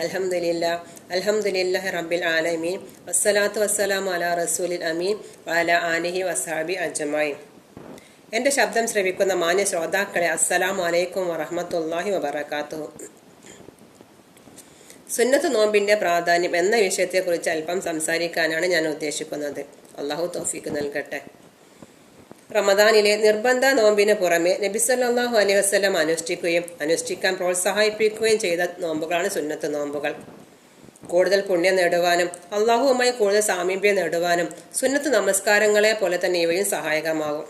അലഹമുല്ല അലഹമുല്ല റബ്ബിൽ ആലമീൻ. വസ്സലാത്തു വസ്സലാം അല റസൂലിൽ അമീൻ വല ആനഹി വസാബി അജമായി എന്റെ ശബ്ദം ശ്രവിക്കുന്ന മാന്യ ശ്രോതാക്കളെ അസ്സലാം അലൈക്കും വറഹമത്തല്ലാഹി വബർക്കാത്തു സുന്നത്ത് നോമ്പിന്റെ പ്രാധാന്യം എന്ന വിഷയത്തെക്കുറിച്ച് അല്പം സംസാരിക്കാനാണ് ഞാൻ ഉദ്ദേശിക്കുന്നത്. അള്ളാഹു തോഫിക്ക് നൽകട്ടെ. റമദാനിലെ നിർബന്ധ നോമ്പിന് പുറമെ നബിസല്ലാഹു അലൈഹി വസ്ലം അനുഷ്ഠിക്കുകയും അനുഷ്ഠിക്കാൻ പ്രോത്സാഹിപ്പിക്കുകയും ചെയ്ത നോമ്പുകളാണ് സുന്നത്ത് നോമ്പുകൾ. കൂടുതൽ പുണ്യം നേടുവാനും അള്ളാഹുവുമായി കൂടുതൽ സാമീപ്യം നേടുവാനും സുന്നത്ത് നമസ്കാരങ്ങളെ പോലെ തന്നെ ഇവയും സഹായകമാകും.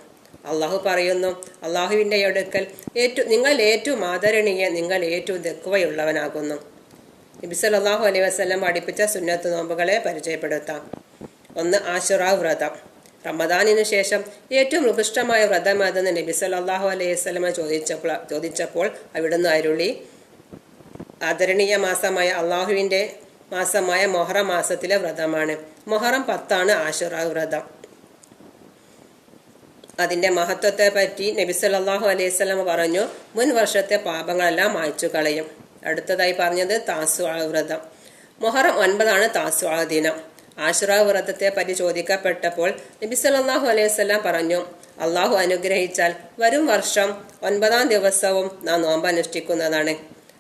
അള്ളാഹു പറയുന്നു അള്ളാഹുവിന്റെ അടുക്കൽ ഏറ്റവും നിങ്ങൾ ഏറ്റവും ആദരണീയ നിങ്ങൾ ഏറ്റവും ദക്കുവയുള്ളവനാകുന്നു നബിസല്ലാഹു അലൈഹി വസ്ലം പഠിപ്പിച്ച സുന്നത്ത് നോമ്പുകളെ പരിചയപ്പെടുത്താം. ഒന്ന് ആശുറ വ്രതം റമദാനിനു ശേഷം ഏറ്റവും ഉത്കൃഷ്ടമായ വ്രതം അതെന്ന് നബി സല്ലാഹു അലൈഹി വസല്ലമ ചോദിച്ചപ്പോൾ ചോദിച്ചപ്പോൾ അവിടുന്ന് അരുളി. ആദരണീയ മാസമായ അള്ളാഹുവിന്റെ മാസമായ മൊഹറം മാസത്തിലെ വ്രതമാണ്. മൊഹറം പത്താണ് ആശുറ വ്രതം. അതിന്റെ മഹത്വത്തെ പറ്റി നബി സല്ലാഹു അലൈഹി വസല്ലമ പറഞ്ഞു മുൻ വർഷത്തെ പാപങ്ങളെല്ലാം മായ്ച്ചു കളയും. അടുത്തതായി പറഞ്ഞത് താസു വ്രതം. മൊഹറം ഒൻപതാണ് താസു ദിനം. ആശുറ വ്രതത്തെ പറ്റി ചോദിക്കപ്പെട്ടപ്പോൾ നബി സല്ലല്ലാഹു അലൈഹി വസല്ലം പറഞ്ഞു അള്ളാഹു അനുഗ്രഹിച്ചാൽ വരും വർഷം ഒൻപതാം ദിവസവും നാം നോമ്പ് അനുഷ്ഠിക്കുന്നതാണ്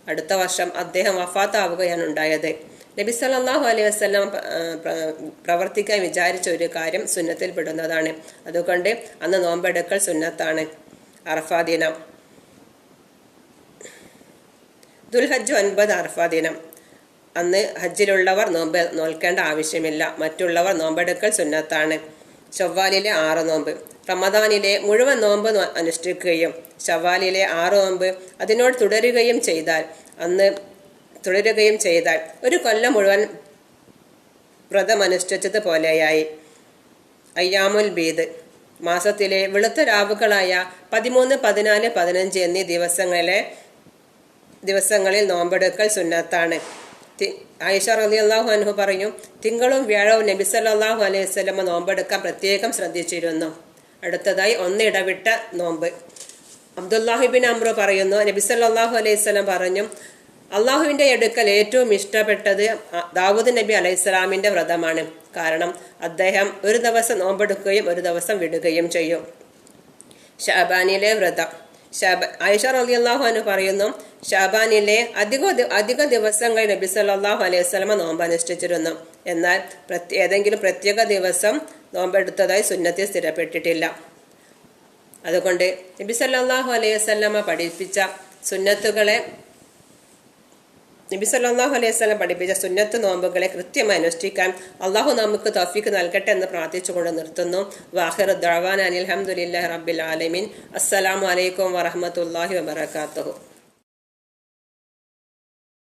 അടുത്ത വർഷം അദ്ദേഹം വഫാത്താവുകയാണ് ഉണ്ടായത്. നബി സല്ലാഹു അലൈഹി വസ്ലാം പ്രവർത്തിക്കാൻ വിചാരിച്ച ഒരു കാര്യം സുന്നത്തിൽ പെടുന്നതാണ്. അതുകൊണ്ട് അന്ന് നോമ്പെടുക്കൽ സുന്നത്താണ്. അറഫാ ദിനം. ദുൽഹജ്ജ് ഒൻപത് അറഫാ ദിനം. അന്ന് ഹജ്ജിലുള്ളവർ നോമ്പ് നോൽക്കേണ്ട ആവശ്യമില്ല. മറ്റുള്ളവർ നോമ്പെടുക്കൽ സുന്നത്താണ്. ചൊവ്വാലിലെ ആറ് നോമ്പ്. റമദാനിലെ മുഴുവൻ നോമ്പ് അനുഷ്ഠിക്കുകയും ഷവാലിലെ ആറ് നോമ്പ് അതിനോട് തുടരുകയും ചെയ്താൽ അന്ന് തുടരുകയും ചെയ്താൽ ഒരു കൊല്ലം മുഴുവൻ വ്രതം അനുഷ്ഠിച്ചത് പോലെയായി. അയ്യാമുൽ ബീദ്. മാസത്തിലെ വെളുത്ത രാവുകളായ പതിമൂന്ന് പതിനാല് പതിനഞ്ച് എന്നീ ദിവസങ്ങളിലെ ദിവസങ്ങളിൽ നോമ്പെടുക്കൽ സുന്നത്താണ്. ആയിഷ റളിയല്ലാഹു അൻഹു പറഞ്ഞു തിങ്കളും വ്യാഴവും നബി സല്ലാഹു അലൈഹി സ്വലമ നോമ്പെടുക്കാൻ പ്രത്യേകം ശ്രദ്ധിച്ചിരുന്നു. അടുത്തതായി ഒന്നിടവിട്ട നോമ്പ്. അബ്ദുല്ലാഹിബിൻ അമ്രു പറയുന്നു നബി സല്ലാഹു അലൈഹി സ്വലം പറഞ്ഞു അള്ളാഹുവിന്റെ എടുക്കൽ ഏറ്റവും ഇഷ്ടപ്പെട്ടത് ദാവൂദ് നബി അലൈഹിസ്സലാമിന്റെ വ്രതമാണ്. കാരണം അദ്ദേഹം ഒരു ദിവസം നോമ്പെടുക്കുകയും ഒരു ദിവസം വിടുകയും ചെയ്യും. ഷാബാനിലെ വ്രതം. ഷാബ ആയിഷ റലിയല്ലാഹു അനു പറയുന്നു ഷാബാനിലെ അധിക അധിക ദിവസങ്ങൾ നബി സല്ലാഹു അലൈഹി വസ്ലമ നോമ്പ് അനുഷ്ഠിച്ചിരുന്നു എന്നാൽ ഏതെങ്കിലും പ്രത്യേക ദിവസം നോമ്പെടുത്തതായി സുന്നത്തിൽ സ്ഥിരപ്പെട്ടിട്ടില്ല. അതുകൊണ്ട് നബി സല്ലാഹു അലൈഹി വസല്ലമ പഠിപ്പിച്ച സുന്നത്തുകളെ നബി സല്ലാഹു അലൈഹി സ്വലം പഠിപ്പിച്ച സുന്നത്ത് നോമ്പുകളെ കൃത്യമായി അനുഷ്ഠിക്കാൻ അള്ളാഹു നമുക്ക് തൗഫീക്ക് നൽകട്ടെ എന്ന് പ്രാർത്ഥിച്ചുകൊണ്ട് നിർത്തുന്നു. വാഹിർ ദഅവാന അനിൽ ഹംദുലില്ലാഹി റബ്ബിൽ ആലമീൻ. അസ്സലാമു അലൈക്കും വറഹ്മത്തുള്ളാഹി വബറകാതുഹു